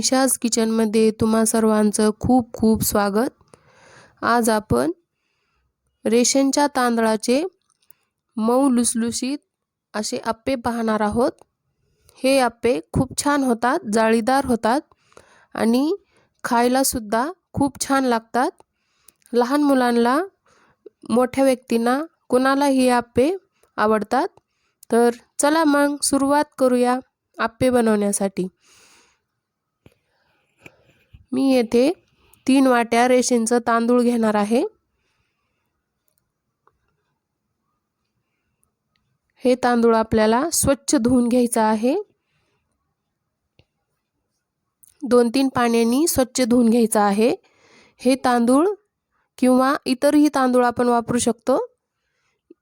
निशाज किचनमध्ये तुम्हा सर्वांचं खूप खूप स्वागत. आज आपण रेशनच्या तांदळाचे मऊ लुसलुशीत असे आप्पे पाहणार आहोत. हे आप्पे खूप छान होतात जाळीदार होतात आणि खायलासुद्धा खूप छान लागतात. लहान मुलांना मोठ्या व्यक्तींना कुणालाही आप्पे आवडतात. तर चला मग सुरुवात करूया आप्पे बनवण्यासाठी. मी येथे तीन वाट्या रेशनचं तांदूळ घेणार आहे. हे तांदूळ आपल्याला स्वच्छ धुवून घ्यायचं आहे. दोन तीन पाण्यानी स्वच्छ धुवून घ्यायचं आहे. हे तांदूळ किंवा इतरही तांदूळ आपण वापरू शकतो.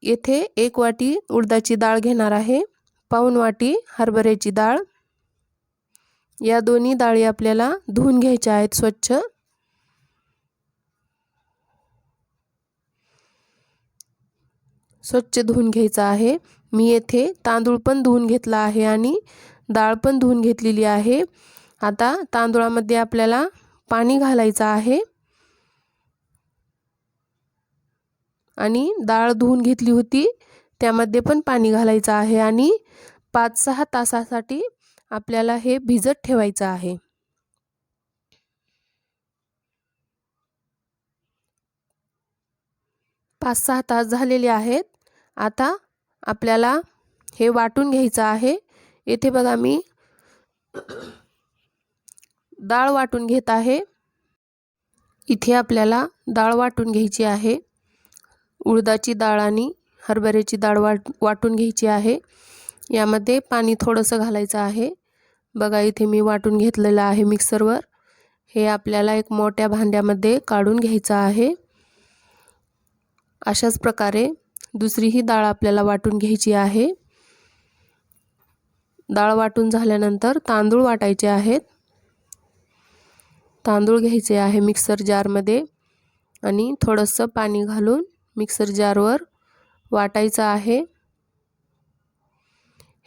येथे एक वाटी उडदाची डाळ घेणार आहे. पाऊन वाटी हरभऱ्याची डाळ. या दोन्ही डाळी आपल्याला धुवून घ्यायच्या आहेत स्वच्छ. स्वच्छ धुवून घ्यायचा आहे. मी येथे तांदूळ पण धुवून घेतला आहे आणि डाळ पण धुवून घेतलेली आहे. आता तांदूळामध्ये आपल्याला पाणी घालायचं आहे. आणि डाळ धुवून घेतली होती. त्यामध्ये पण पाणी घालायचं आहे आणि पाच सहा तासासाठी आपल्याला हे भिजत ठेवायचं आहे. पाच सहा तास झालेले आहेत. आता आपल्याला हे वाटून घ्यायचं आहे. येथे बघा मी डाळ वाटून घेत आहे. इथे आपल्याला डाळ वाटून घ्यायची आहे. उडदाची डाळ आणि हरभऱ्याची डाळ वाट वाटून घ्यायची आहे. यामध्ये पाणी थोडंसं घालायचं आहे. बघा इथे मी वाटून घेतलेलं आहे मिक्सरवर. हे आपल्याला एक मोठ्या भांड्यामध्ये काढून घ्यायचं आहे. अशाच प्रकारे दुसरीही डाळ आपल्याला वाटून घ्यायची आहे. डाळ वाटून झाल्यानंतर तांदूळ वाटायचे आहेत. तांदूळ घ्यायचे आहे मिक्सर जारमध्ये आणि थोडंसं पाणी घालून मिक्सर जारवर वाटायचं आहे.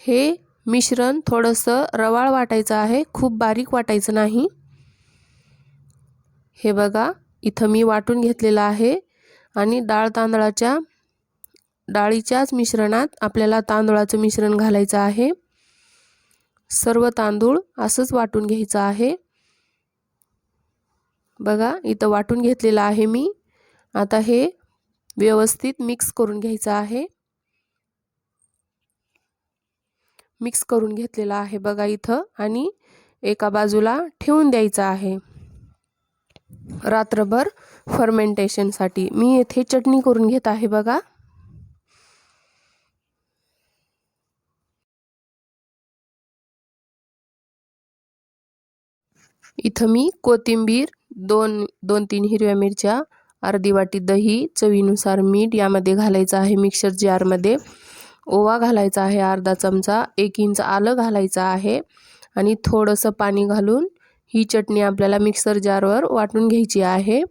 हे मिश्रण थोडंसं रवाळ वाटायचं आहे. खूप बारीक वाटायचं नाही. हे बघा इथं मी वाटून घेतलेलं आहे आणि डाळ तांदळाच्या डाळीच्याच मिश्रणात आपल्याला तांदूळाचं मिश्रण घालायचं आहे. सर्व तांदूळ असंच वाटून घ्यायचं आहे. बघा इथं वाटून घेतलेलं आहे मी. आता हे व्यवस्थित मिक्स करून घ्यायचं आहे. मिक्स करून घेतलेला आहे बघा इथं आणि एका बाजूला ठेवून द्यायचं आहे. रात्रभर फर्मेंटेशनसाठी मी येथे चटणी करून घेत आहे बघा. इथं मी कोथिंबीर दोन दोन तीन हिरव्या मिरच्या अर्धी वाटी दही चवीनुसार मीठ यामध्ये घालायचं आहे मिक्सर जारमध्ये ओवा घालायचा आहे अर्धा चमचा एक इंच आलं घालायचं आहे आणि थोडंसं पाणी घालून ही चटणी आपल्याला मिक्सर जारवर वाटून घ्यायची आहे.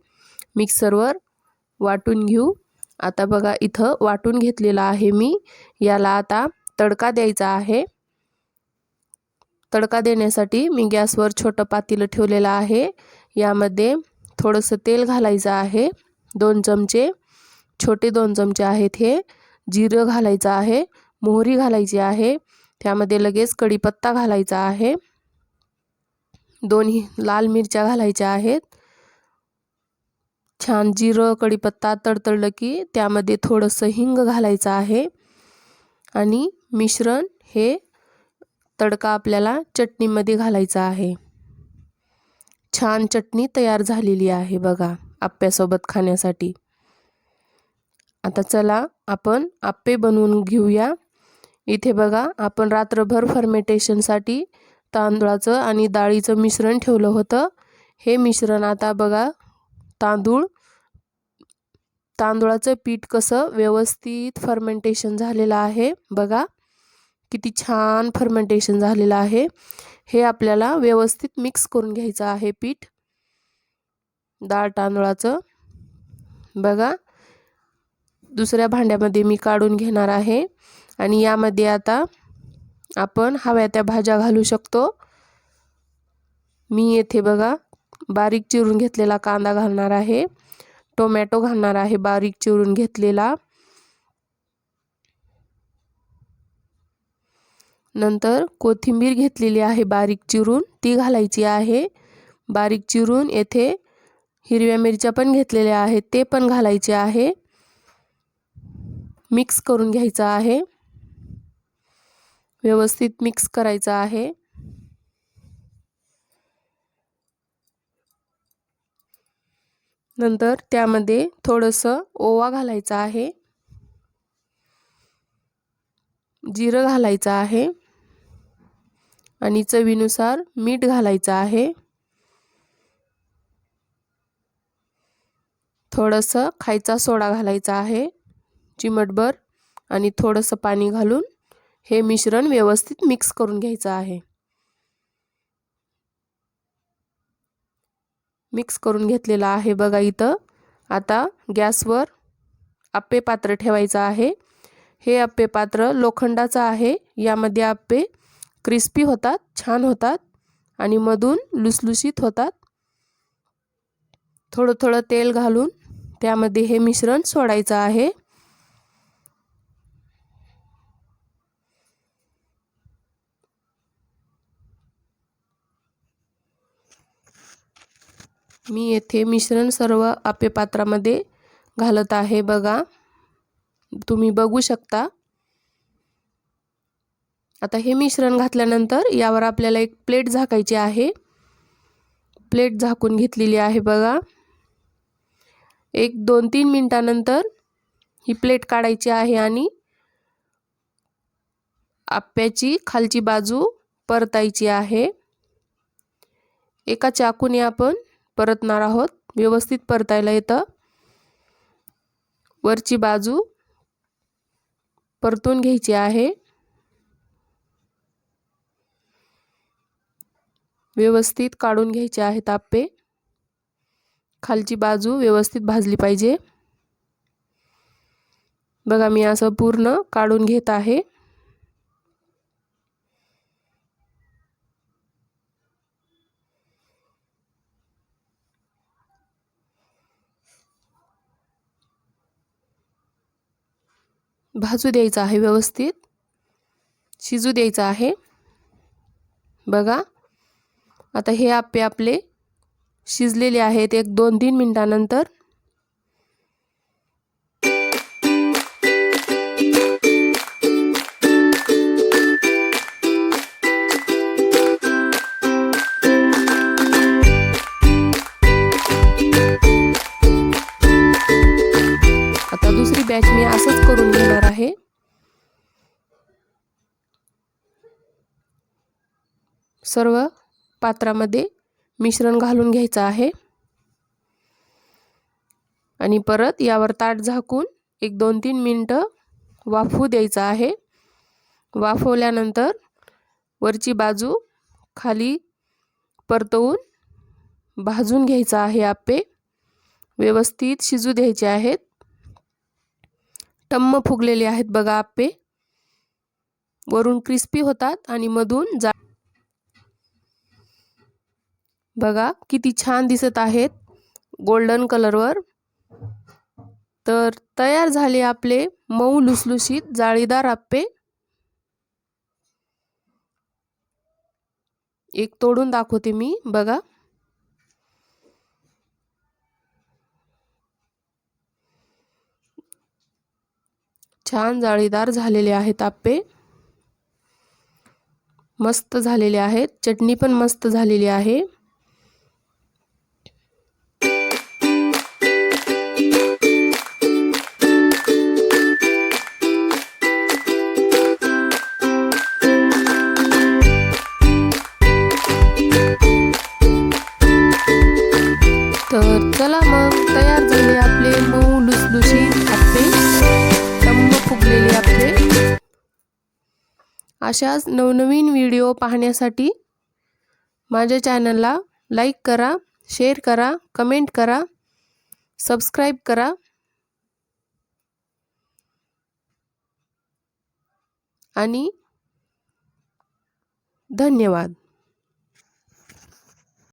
मिक्सरवर वाटून घेऊ. आता बघा इथं वाटून घेतलेलं आहे मी. याला आता तडका द्यायचा आहे. तडका देण्यासाठी मी गॅसवर छोटं पातेलं ठेवलेलं आहे. यामध्ये थोडंसं तेल घालायचं आहे. दोन चमचे छोटे दोन चमचे आहेत हे. जिरं घालायचं आहे मोहरी घालायची आहे त्यामध्ये लगेच कढीपत्ता घालायचा आहे. दोन्ही लाल मिरच्या घालायच्या आहेत. छान जिरं कढीपत्ता तडतडलं की त्यामध्ये थोडंसं हिंग घालायचं आहे. आणि मिश्रण हे तडका आपल्याला चटणीमध्ये घालायचा आहे. छान चटणी तयार झालेली आहे बघा आप्प्यासोबत खाण्यासाठी. आता चला आपण आप्पे बनवून घेऊया. इथे बघा आपण रात्रभर फर्मेटेशनसाठी तांदळाचं आणि डाळीचं मिश्रण ठेवलं होतं. हे मिश्रण आता बघा तांदूळ तांदूळाचं पीठ कसं व्यवस्थित फर्मेंटेशन झालेलं आहे. बघा किती छान फर्मेंटेशन झालेलं आहे. हे आपल्याला व्यवस्थित मिक्स करून घ्यायचं आहे पीठ. डाळ तांदळाचं. बघा दुसऱ्या भांड्यामध्ये मी काढून घेणार आहे. आणि यामध्ये आता आपण हव्या त्या भाज्या घालू शकतो. मी येथे बघा बारीक चिरून घेतलेला कांदा घालणार आहे. टोमॅटो घालणार आहे बारीक चिरून घेतलेला. नंतर कोथिंबीर घेतलेली आहे बारीक चिरून ती घालायची आहे. बारीक चिरून येथे हिरव्या मिरच्या पण घेतलेल्या आहेत ते पण घालायचे आहे. मिक्स करून घ्यायचं आहे. व्यवस्थित मिक्स करायचं आहे. नंतर त्यामध्ये थोडंसं ओवा घालायचं आहे. जिरं घालायचं आहे. आणि चवीनुसार मीठ घालायचं आहे. थोडंसं खायचा सोडा घालायचा आहे. चिमटभर आणि थोडंसं पाणी घालून हे मिश्रण व्यवस्थित मिक्स करून घ्यायचं आहे. मिक्स करून घेतलेलं आहे बघा इथं. आता गॅसवर आप्पे पात्र ठेवायचं आहे. हे आप्पे पात्र लोखंडाचं आहे. यामध्ये आप्पे क्रिस्पी होतात छान होतात आणि मधून लुसलुशीत होतात. थोडं थोडं तेल घालून त्यामध्ये हे मिश्रण सोडायचं आहे. मी येथे मिश्रण सर्व आप्पे पात्रामध्ये घालत आहे. बघा तुम्ही बघू शकता. आता हे मिश्रण घातल्यानंतर यावर आपल्याला एक प्लेट झाकायची आहे. प्लेट झाकून घेतलेली आहे बघा. एक दोन तीन मिनटानंतर ही प्लेट काढायची आहे आणि आप्याची खालची बाजू परतायची आहे. एका चाकूने आपण परतणार आहोत. व्यवस्थित परतायला येतं. वरची बाजू परतून घ्यायची आहे. व्यवस्थित काढून घ्यायचे आहेत आप्पे खालची बाजू व्यवस्थित भाजली पाहिजे. बघा मी असं पूर्ण काढून घेत आहे. भाजू द्यायचं आहे व्यवस्थित. शिजू द्यायचं आहे. बघा. आता हे आप्पे आपले शिजलेले आहेत एक दोन तीन मिनटानंतर. आता दुसरी बॅच मी असंच करून घेणार आहे सर्व पात्रामध्ये मिश्रण घालून घ्यायचं आहे. आणि परत यावर ताट झाकून एक दोन तीन मिनटं वाफवू द्यायचं आहे. वाफवल्यानंतर वरची बाजू खाली परतवून भाजून घ्यायचं आहे आप्पे. व्यवस्थित शिजू द्यायचे आहेत. टम्म फुगलेले आहेत बघा आप्पे. वरून क्रिस्पी होतात आणि मधून जा बघा किती छान दिसत आहेत गोल्डन कलरवर. तर तयार झाले आपले मऊ लुसलुशीत जाळीदार आप्पे. एक तोडून दाखवते मी बघा. छान जाळीदार झालेले आहेत आप्पे. मस्त झालेले आहेत. चटणी पण मस्त झालेली आहे. अशाच नवनवीन व्हिडिओ पाहण्यासाठी माझ्या चॅनलला लाईक करा शेअर करा कमेंट करा सबस्क्राईब करा. आणि धन्यवाद.